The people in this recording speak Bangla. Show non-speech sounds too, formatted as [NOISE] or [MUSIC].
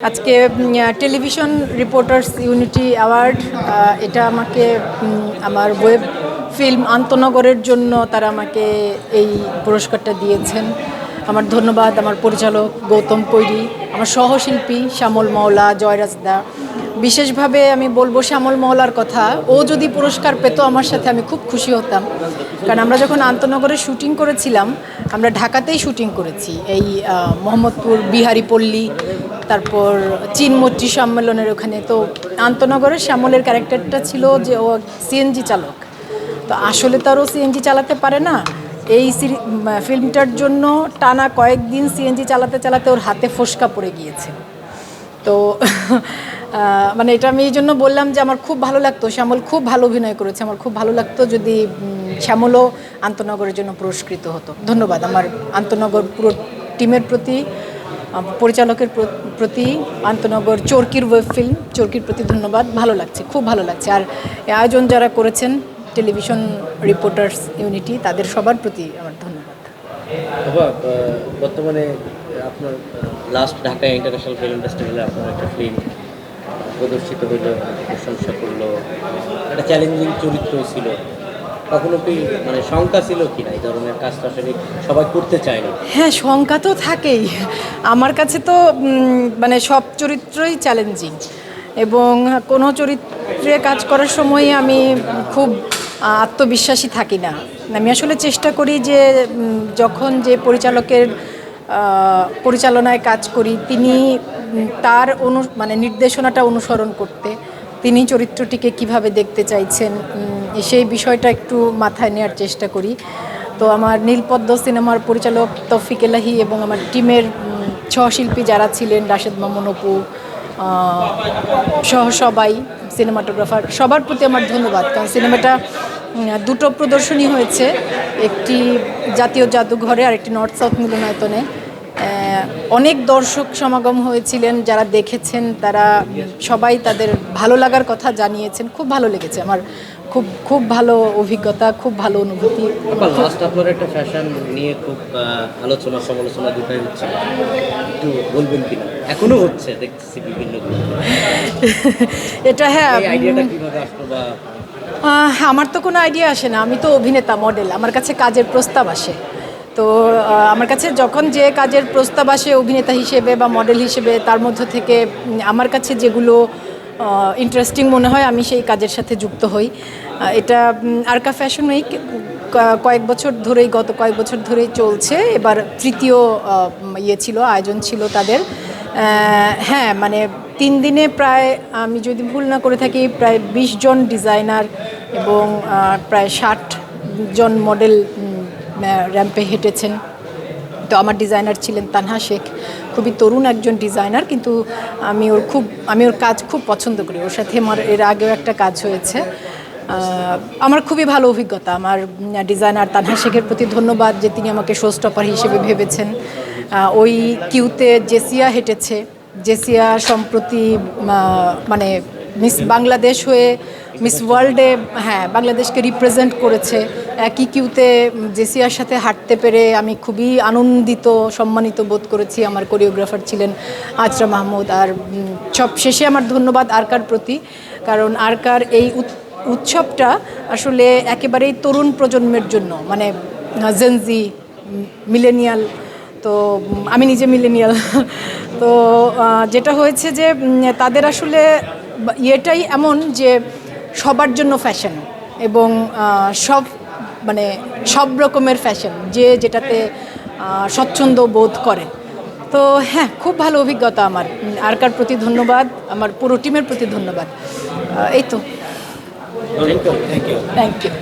আজকে টেলিভিশন রিপোর্টার্স ইউনিটি অ্যাওয়ার্ড এটা আমাকে আমার ওয়েব ফিল্ম আন্তনগরের জন্য তারা আমাকে এই পুরস্কারটা দিয়েছেন। আমার ধন্যবাদ, আমার পরিচালক গৌতম কৈরি, আমার সহশিল্পী শ্যামল মওলা, জয়রাজ দা। বিশেষভাবে আমি বলব শ্যামল মহলার কথা। ও যদি পুরস্কার পেত আমার সাথে, আমি খুব খুশি হতাম। কারণ আমরা যখন আন্তনগরে শুটিং করেছিলাম, আমরা ঢাকাতেই শুটিং করেছি। এই মোহাম্মদপুর বিহারি পল্লী তারপর চীনমৈত্রী সম্মেলনের ওখানে। তো আন্তনগরের শ্যামলের ক্যারেক্টারটা ছিল যে ও সিএনজি চালক। তো আসলে তো আর ও সিএনজি চালাতে পারে না। এই সিরি- ফিল্মটার জন্য টানা কয়েকদিন সিএনজি চালাতে চালাতে ওর হাতে ফোসকা পড়ে গিয়েছে। তো [LAUGHS] মানে এটা আমি এই জন্য বললাম যে আমার খুব ভালো লাগতো। শ্যামল খুব ভালো অভিনয় করেছে। আমার খুব ভালো লাগতো যদি শ্যামলও আন্তনগরের জন্য পুরস্কৃত হতো। ধন্যবাদ। আমার আন্তনগর পুরো টিমের প্রতি পরিচালকের প্রতি, আন্তনগর চরকির ওয়েব ফিল্ম চরকির প্রতি ধন্যবাদ। ভালো লাগছে, খুব ভালো লাগছে। আর আয়োজন যারা করেছেন, টেলিভিশন রিপোর্টার্স ইউনিটি, তাদের সবার প্রতি আমার ধন্যবাদ। বর্তমানে আপনার লাস্ট ঢাকা ইন্টারন্যাশনাল ফিল্ম ফেস্টিভ্যালে আপনার একটা ফিল্ম প্রদর্শিত হইল, প্রশংসা করল। একটা চ্যালেঞ্জিং চরিত্র ছিল। কখনো কি মানে শঙ্কা ছিল কি না এই ধরনের কাজ তো আসলে সবাই করতে চায় না হ্যাঁ শঙ্কা তো থাকেই। আমার কাছে তো মানে সব চরিত্রই চ্যালেঞ্জিং এবং কোনো চরিত্রে কাজ করার সময় আমি খুব আত্মবিশ্বাসী থাকি না। আমি আসলে চেষ্টা করি যে যখন যে পরিচালকের পরিচালনায় কাজ করি, তিনি তার অনু মানে নির্দেশনাটা অনুসরণ করতে, তিনি চরিত্রটিকে কীভাবে দেখতে চাইছেন সেই বিষয়টা একটু মাথায় নেওয়ার চেষ্টা করি। তো আমার নীলপদ্ম সিনেমার পরিচালক তৌফিক এলাহি এবং আমার টিমের সহশিল্পী যারা ছিলেন, রাশেদ মামুন অপু সহ সবাই, সিনেমাটোগ্রাফার, সবার প্রতি আমার ধন্যবাদ। কারণ সিনেমাটা দুটো প্রদর্শনী হয়েছে, একটি জাতীয় জাদুঘরে আর একটি নর্থ সাউথ মিলনায়তনে। অনেক দর্শক সমাগম হয়েছিলেন যারা দেখেছেন তারা সবাই তাদের ভালো লাগার কথা জানিয়েছেন। খুব ভালো লেগেছে আমার। খুব খুব ভালো অভিজ্ঞতা খুব ভালো অনুভূতি। লাস্ট আপনার একটা ফ্যাশন নিয়ে খুব আলোচনা সমালোচনা দুটাই হচ্ছে। একটু বলবেন কিনা? এখনও হচ্ছে দেখতেছি বিভিন্ন এটা হ্যাঁ এই আইডিয়াটা কীভাবে আসলো বা আমার তো কোনো আইডিয়া আসে না। আমি তো অভিনেতা মডেল আমার কাছে কাজের প্রস্তাব আসে। তো আমার কাছে যখন যে কাজের প্রস্তাব আসে অভিনেতা হিসেবে বা মডেল হিসেবে, তার মধ্য থেকে আমার কাছে যেগুলো ইন্টারেস্টিং মনে হয়, আমি সেই কাজের সাথে যুক্ত হই। এটা আরকা ফ্যাশন উইক কয়েক বছর ধরেই, গত কয়েক বছর ধরেই চলছে। এবার তৃতীয় ইয়ে ছিল, আয়োজন ছিল তাদের। হ্যাঁ মানে তিন দিনে প্রায়, আমি যদি ভুল না করে থাকি, প্রায় বিশ জন ডিজাইনার এবং প্রায় ষাট জন মডেল র্যাম্পে হেঁটেছেন। তো আমার ডিজাইনার ছিলেন তানহা শেখ। খুবই তরুণ একজন ডিজাইনার কিন্তু আমি ওর খুব, আমি ওর কাজ খুব পছন্দ করি। ওর সাথে আমার, এর আগেও একটা কাজ হয়েছে। আমার খুবই ভালো অভিজ্ঞতা। আমার ডিজাইনার তানহা শেখের প্রতি ধন্যবাদ যে তিনি আমাকে শো স্টপার হিসেবে ভেবেছেন। ওই কিউতে জেসিয়া হেঁটেছে। জেসিয়া সম্প্রতি মানে মিস বাংলাদেশ হয়ে, মিস ওয়ার্ল্ডে হ্যাঁ বাংলাদেশকে রিপ্রেজেন্ট করেছে। একই কিউতে জেসিয়ার সাথে হাঁটতে পেরে আমি খুবই আনন্দিত, সম্মানিত বোধ করেছি। আমার কোরিওগ্রাফার ছিলেন আজরা মাহমুদ। আর সব শেষে আমার ধন্যবাদ আরকার প্রতি। কারণ আরকার এই উৎ- উৎসবটা আসলে একেবারেই তরুণ প্রজন্মের জন্য। মানে জেনজি মিলেনিয়াল তো, আমি নিজে মিলেনিয়াল [LAUGHS] তো যেটা হয়েছে যে তাদের আসলে ইয়েটাই এমন যে সবার জন্য ফ্যাশন এবং সব মানে সব রকমের ফ্যাশন যে যেটাতে স্বচ্ছন্দ বোধ করে। তো হ্যাঁ খুব ভালো অভিজ্ঞতা আমার। আরকার প্রতি ধন্যবাদ? আমার পুরো টিমের প্রতি ধন্যবাদ। এই তো। Thank you thank you